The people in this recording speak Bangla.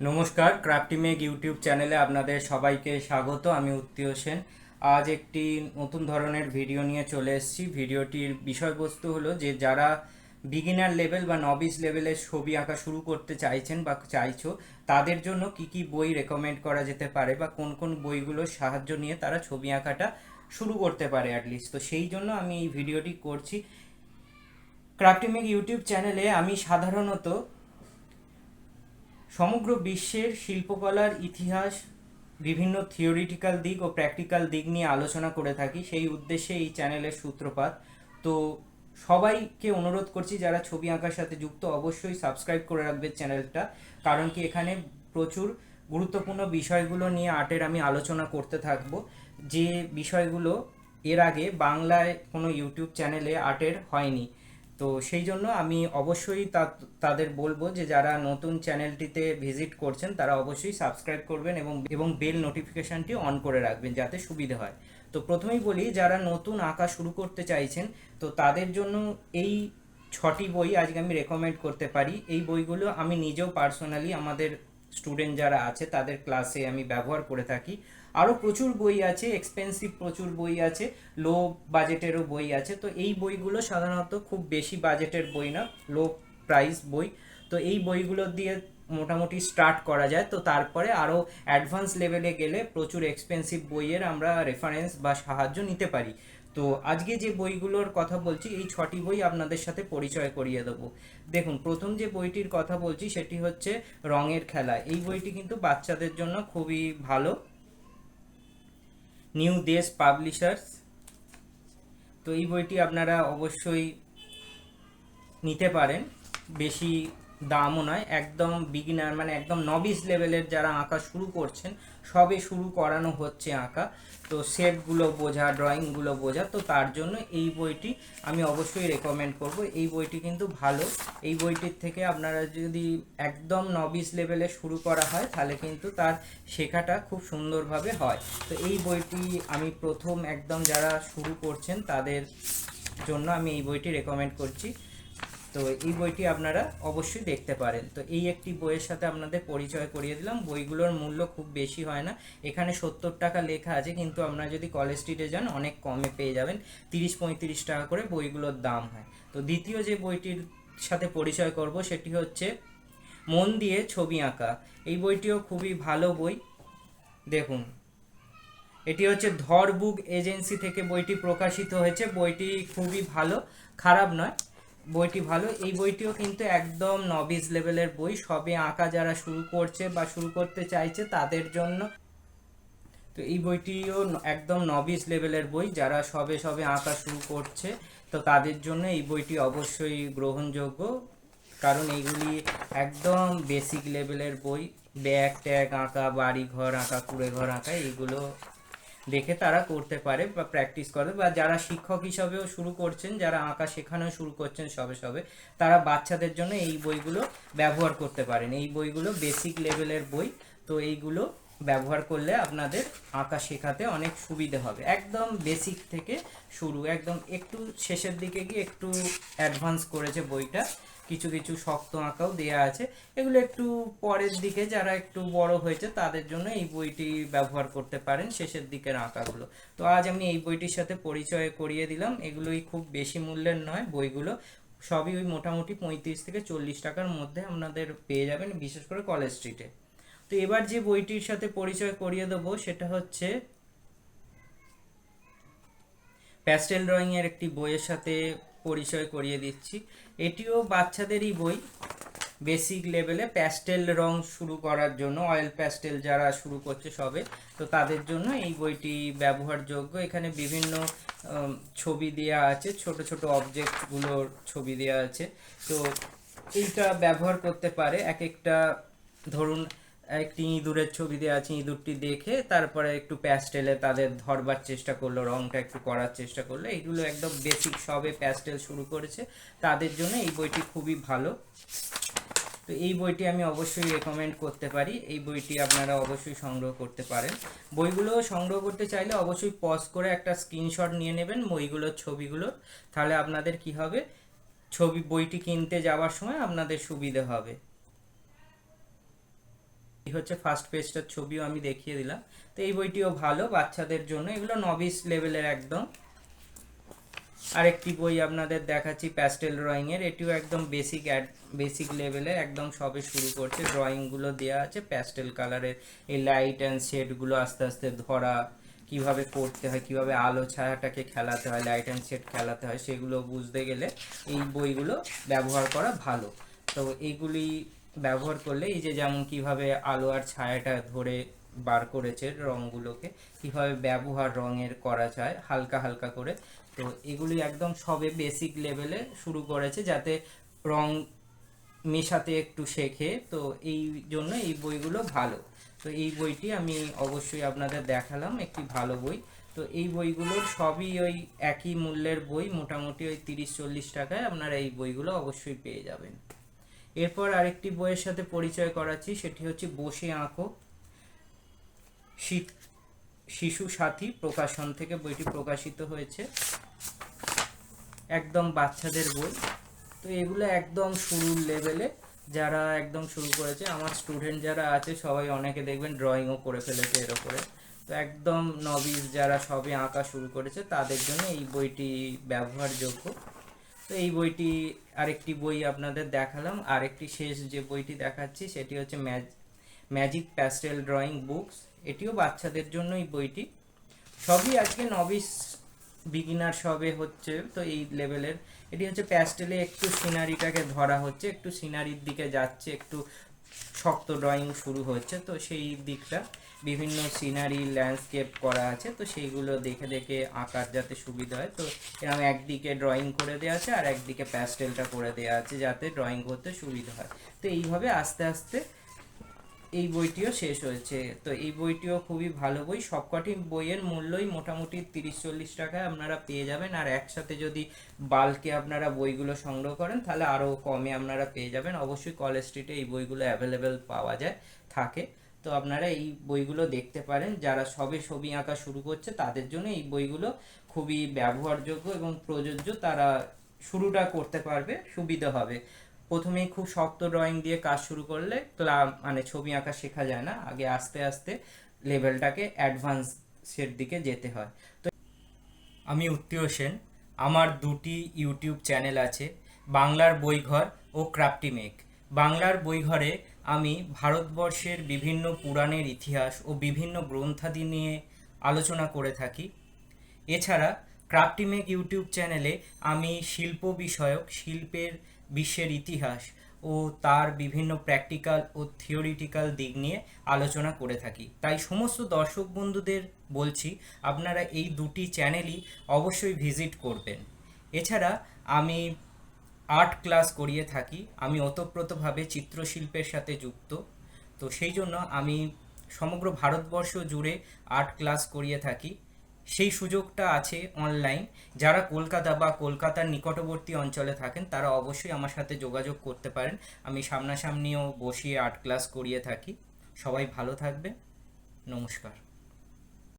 নমস্কার ক্রাফটিমেক ইউটিউব চ্যানেলে আপনাদের সবাইকে স্বাগত। আমি উত্তীয় সেন। আজ একটি নতুন ধরনের ভিডিও নিয়ে চলে এসেছি। ভিডিওটির বিষয়বস্তু হলো যে, যারা বিগিনার লেভেল বা নবিস লেভেলের ছবি আঁকা শুরু করতে চাইছেন বা চাইছো, তাদের জন্য কি কি বই রেকমেন্ড করা যেতে পারে বা কোন কোন বইগুলোর সাহায্য নিয়ে তারা ছবি আঁকাটা শুরু করতে পারে অ্যাটলিস্ট তো সেই জন্য আমি এই ভিডিওটি করছি। ক্রাফটিমেক ইউটিউব চ্যানেলে আমি সাধারণত সমগ্র বিশ্বের শিল্পকলার ইতিহাস, বিভিন্ন থিওরিটিক্যাল দিক ও প্র্যাকটিক্যাল দিক নিয়ে আলোচনা করে থাকি। সেই উদ্দেশ্যে এই চ্যানেলের সূত্রপাত। তো সবাইকে অনুরোধ করছি, যারা ছবি আঁকার সাথে যুক্ত, অবশ্যই সাবস্ক্রাইব করে রাখবে চ্যানেলটা। কারণ কি, এখানে প্রচুর গুরুত্বপূর্ণ বিষয়গুলো নিয়ে আর্টের আমি আলোচনা করতে থাকব। যে বিষয়গুলো এর আগে বাংলায় কোনো ইউটিউব চ্যানেলে আর্টের হয়নি। তো সেই জন্য আমি অবশ্যই তাদের বলব যে যারা নতুন চ্যানেলটিতে ভিজিট করছেন, তারা অবশ্যই সাবস্ক্রাইব করবেন এবং এবং বেল নোটিফিকেশনটি অন করে রাখবেন যাতে সুবিধে হয়। তো প্রথমেই বলি, যারা নতুন আঁকা শুরু করতে চাইছেন, তো তাদের জন্য এই ছটি বই আজকে আমি রেকমেন্ড করতে পারি। এই বইগুলো আমি নিজেও পার্সোনালি আমাদের স্টুডেন্ট যারা আছে, তাদের ক্লাসে আমি ব্যবহার করে থাকি। আরও প্রচুর বই আছে এক্সপেন্সিভ প্রচুর বই আছে লো বাজেটেরও বই আছে। তো এই বইগুলো সাধারণত খুব বেশি বাজেটের বই না লো প্রাইস বই। তো এই বইগুলো দিয়ে মোটামুটি স্টার্ট করা যায়। তো তারপরে আরও অ্যাডভান্স লেভেলে গেলে প্রচুর এক্সপেন্সিভ বইয়ের আমরা রেফারেন্স বা সাহায্য নিতে পারি। তো আজকে যে বইগুলোর কথা বলছি, এই ছটি বই আপনাদের সাথে পরিচয় করিয়ে দেবো। দেখুন, প্রথম যে বইটির কথা বলছি, সেটি হচ্ছে রঙের খেলা। এই বইটি কিন্তু বাচ্চাদের জন্য খুবই ভালো। নিউ দেশ পাবলিশার্স। তো এই বইটি আপনারা অবশ্যই নিতে পারেন। বেশি দামও নয়, একদম বিগিনার মানে একদম নবিস লেভেলের যারা আঁকা শুরু করছেন সবে শুরু করানো হচ্ছে আঁকা। তো শেপগুলো বোঝা, ড্রয়িংগুলো বোঝা। তো তার জন্য এই বইটি আমি অবশ্যই রেকমেন্ড করব। এই বইটি কিন্তু ভালো। এই বইটির থেকে আপনারা যদি একদম নবিস লেভেলে শুরু করা হয়, তাহলে কিন্তু তার শেখাটা খুব সুন্দরভাবে হয়। তো এই বইটি আমি প্রথম একদম যারা শুরু করছেন, তাদের জন্য আমি এই বইটি রেকমেন্ড করছি। তো এই বইটি আপনারা অবশ্যই দেখতে পারেন। তো এই একটি বইয়ের সাথে আপনাদের পরিচয় করিয়ে দিলাম। বইগুলোর মূল্য খুব বেশি হয় না। এখানে সত্তর টাকা লেখা আছে, কিন্তু আপনারা যদি কলেজ স্ট্রিটে যান, অনেক কমে পেয়ে যাবেন। তিরিশ পঁয়ত্রিশ টাকা করে বইগুলোর দাম হয়। তো দ্বিতীয় যে বইটির সাথে পরিচয় করব, সেটি হচ্ছে মন দিয়ে ছবি আঁকা। এই বইটিও খুবই ভালো বই। দেখুন, এটি হচ্ছে ধর বুক এজেন্সি থেকে বইটি প্রকাশিত হয়েছে। বইটি খুবই ভালো, খারাপ নয়। বইটি ভালো। এই বইটিও কিন্তু একদম নবিজ লেভেলের বই। সবে আঁকা যারা শুরু করছে বা শুরু করতে চাইছে তাদের জন্য। তো এই বইটিও একদম নবিজ লেভেলের বই। যারা সবে সবে আঁকা শুরু করছে, তো তাদের জন্য এই বইটি অবশ্যই গ্রহণযোগ্য। কারণ এইগুলি একদম বেসিক লেভেলের বই। ব্যাগ ট্যাগ আঁকা বাড়ি ঘর আঁকা কুড়ে ঘর আঁকা, এইগুলো দেখে তারা করতে পারে বা প্র্যাকটিস করে। বা যারা শিক্ষক হিসাবেও শুরু করছেন, যারা আঁকা শেখানো শুরু করছেন সবে সবে, তারা বাচ্চাদের জন্য এই বইগুলো ব্যবহার করতে পারেন। এই বইগুলো বেসিক লেভেলের বই, তো এইগুলো ব্যবহার করলে আপনাদের আঁকা শেখাতে অনেক সুবিধে হবে। একদম বেসিক থেকে শুরু, একদম একটু শেষের দিকে গিয়ে একটু অ্যাডভান্স করেছে বইটা। কিছু কিছু শক্ত আঁকাও দেয়া আছে। এগুলো একটু পরের দিকে যারা একটু বড় হয়েছে, তাদের জন্য এই বইটি ব্যবহার করতে পারেন শেষের দিকের আঁকাগুলো। তো আজ আমি এই বইটির সাথে পরিচয় করিয়ে দিলাম। এগুলোই খুব বেশি মূল্যের নয় বইগুলো। সবই ওই মোটামুটি পঁয়ত্রিশ থেকে চল্লিশ টাকার মধ্যে আপনাদের পেয়ে যাবেন, বিশেষ করে কলেজ স্ট্রিটে। তো এবার যে বইটির সাথে পরিচয় করিয়ে দেবো, সেটা হচ্ছে প্যাস্টেল ড্রয়িং এর একটি বইয়ের সাথে পরিচয় করিয়ে দিচ্ছি। এটিও বাচ্চাদেরই বই। বেসিক লেভেলে প্যাস্টেল রং শুরু করার জন্য, অয়েল প্যাস্টেল যারা শুরু করছে সবে, তো তাদের জন্য এই বইটি ব্যবহারযোগ্য। এখানে বিভিন্ন ছবি দেওয়া আছে, ছোট ছোট অবজেক্টগুলোর ছবি দেওয়া আছে। তো এইটা ব্যবহার করতে পারে। এক একটা ধরুন একটি ইঁদুরের ছবি দেওয়া আছে, ইঁদুরটি দেখে তারপরে একটু প্যাস্টেলে তাদের ধরবার চেষ্টা করল, রংটা একটু করার চেষ্টা করল। এগুলো একদম বেসিক সবে প্যাস্টেল শুরু করেছে। তাদের জন্য এই বইটি খুবই ভালো। তো এই বইটি আমি অবশ্যই রেকমেন্ড করতে পারি। এই বইটি আপনারা অবশ্যই সংগ্রহ করতে পারেন। বইগুলো সংগ্রহ করতে চাইলে অবশ্যই পজ করে একটা স্ক্রিনশট নিয়ে নেবেন বইগুলোর ছবিগুলো। তাহলে আপনাদের কি হবে? ছবি, বইটি কিনতে যাওয়ার সময় আপনাদের সুবিধে হবে। হচ্ছে ফার্স্ট পেজটার ছবিও আমি দেখিয়ে দিলাম। তো এই বইটিও ভালো, বাচ্চাদের জন্য। এগুলো নবিস লেভেলের একদম। আরেকটি বই আপনাদের দেখাচ্ছি প্যাস্টেল ড্রয়িং এর এটিও একদম বেসিক অ্যাড বেসিক লেভেলের একদম সবে শুরু করছে। ড্রয়িংগুলো দেওয়া আছে প্যাস্টেল কালারের এই লাইট অ্যান্ড শেডগুলো আস্তে আস্তে ধরা, কীভাবে করতে হয়, কীভাবে আলো ছায়াটাকে খেলাতে হয় লাইট অ্যান্ড শেড খেলাতে হয়, সেগুলো বুঝতে গেলে এই বইগুলো ব্যবহার করা ভালো। তো এইগুলি ব্যবহার করলে এই যে যেমন কীভাবে আলো আর ছায়াটা ধরে বার করেছে রঙগুলোকে, কীভাবে ব্যবহার রঙের করা যায়, হালকা হালকা করে, তো এগুলি একদম সবে বেসিক লেভেলে শুরু করেছে যাতে রং মেশাতে একটু শেখে, তো এই জন্য এই বইগুলো ভালো। তো এই বইটি আমি অবশ্যই আপনাদের দেখালাম, একটি ভালো বই। তো এই বইগুলোর সবই ওই একই মূল্যের বই, মোটামুটি ওই তিরিশ চল্লিশ টাকায় আপনারা এই বইগুলো অবশ্যই পেয়ে যাবেন। এরপর আরেকটি বইয়ের সাথে পরিচয় করাচ্ছি, সেটি হচ্ছে বসে আঁকো। শিশু সাথী প্রকাশন থেকে বইটি প্রকাশিত হয়েছে। একদম বাচ্চাদের বই। তো এগুলো একদম শুরুর লেভেলে যারা একদম শুরু করেছে, আমার স্টুডেন্ট যারা আছে সবাই অনেকে দেখবেন ড্রয়িংও করে ফেলেছে এর ওপরে তো একদম নবিস যারা সবে আঁকা শুরু করেছে, তাদের জন্য এই বইটি ব্যবহারযোগ্য। তো এই বইটি আরেকটি বই আপনাদের দেখালাম। আরেকটি শেষ যে বইটি দেখাচ্ছি, সেটি হচ্ছে ম্যাজিক প্যাস্টেল ড্রয়িং বুকস। এটিও বাচ্চাদের জন্য এই বইটি। সবই আজকে নবিস বিগিনার সবে হচ্ছে, তো এই লেভেলের এটি হচ্ছে প্যাস্টেলে একটু সিনারিটাকে ধরা হচ্ছে, একটু সিনারির দিকে যাচ্ছে, একটু শক্ত ড্রয়িং শুরু হচ্ছে। তো সেই দিকটা বিভিন্ন সিনারি ল্যান্ডস্কেপ করা আছে। তো সেইগুলো দেখে দেখে আঁকার যাতে সুবিধা হয়। তো এরকম একদিকে ড্রয়িং করে দেওয়া আছে আর একদিকে প্যাস্টেলটা করে দেওয়া আছে যাতে ড্রয়িং করতে সুবিধা হয়। তো এইভাবে আস্তে আস্তে এই বইটিও শেষ হয়েছে। তো এই বইটিও খুবই ভালো বই। সবকটি বইয়ের মূল্যই মোটামুটি তিরিশ চল্লিশ টাকায় আপনারা পেয়ে যাবেন। আর একসাথে যদি বাল্কে আপনারা বইগুলো সংগ্রহ করেন, তাহলে আরও কমে আপনারা পেয়ে যাবেন। অবশ্যই কলেজ স্ট্রিটে এই বইগুলো অ্যাভেলেবেল পাওয়া যায়, থাকে। তো আপনারা এই বইগুলো দেখতে পারেন। যারা সবে ছবি আঁকা শুরু করছে, তাদের জন্য এই বইগুলো খুবই ব্যবহারযোগ্য এবং প্রযোজ্য। তারা শুরুটা করতে পারবে, সুবিধা হবে। প্রথমেই খুব শক্ত ড্রয়িং দিয়ে কাজ শুরু করলে ক্লাব মানে ছবি আঁকা শেখা যায় না। আগে আস্তে আস্তে লেভেলটাকে অ্যাডভান্সের দিকে যেতে হয়। তো আমি উত্তীয় সেন। আমার দুটি ইউটিউব চ্যানেল আছে, বাংলার বইঘর ও ক্রাফটি মেক বাংলার বইঘরে আমি ভারতবর্ষের বিভিন্ন পুরাণের ইতিহাস ও বিভিন্ন গ্রন্থাদি নিয়ে আলোচনা করে থাকি। এছাড়া ক্রাফটি মেক ইউটিউব চ্যানেলে আমি শিল্প বিষয়ক, শিল্পের বিশ্বের ইতিহাস ও তার বিভিন্ন প্র্যাকটিক্যাল ও থিওরিটিক্যাল দিক নিয়ে আলোচনা করে থাকি। তাই সমস্ত দর্শক বন্ধুদের বলছি, আপনারা এই দুটি চ্যানেলই অবশ্যই ভিজিট করবেন। এছাড়া আমি আর্ট ক্লাস করিয়ে থাকি। আমি ওতপ্রোতভাবে চিত্রশিল্পের সাথে যুক্ত। তো সেই জন্য আমি সমগ্র ভারতবর্ষ জুড়ে আর্ট ক্লাস করিয়ে থাকি। সেই সুযোগটা আছে অনলাইন যারা কলকাতা বা কলকাতার নিকটবর্তী অঞ্চলে থাকেন, তারা অবশ্যই আমার সাথে যোগাযোগ করতে পারেন। আমি সামনাসামনিও বসিয়ে আর্ট ক্লাস করিয়ে থাকি। সবাই ভালো থাকবে নমস্কার।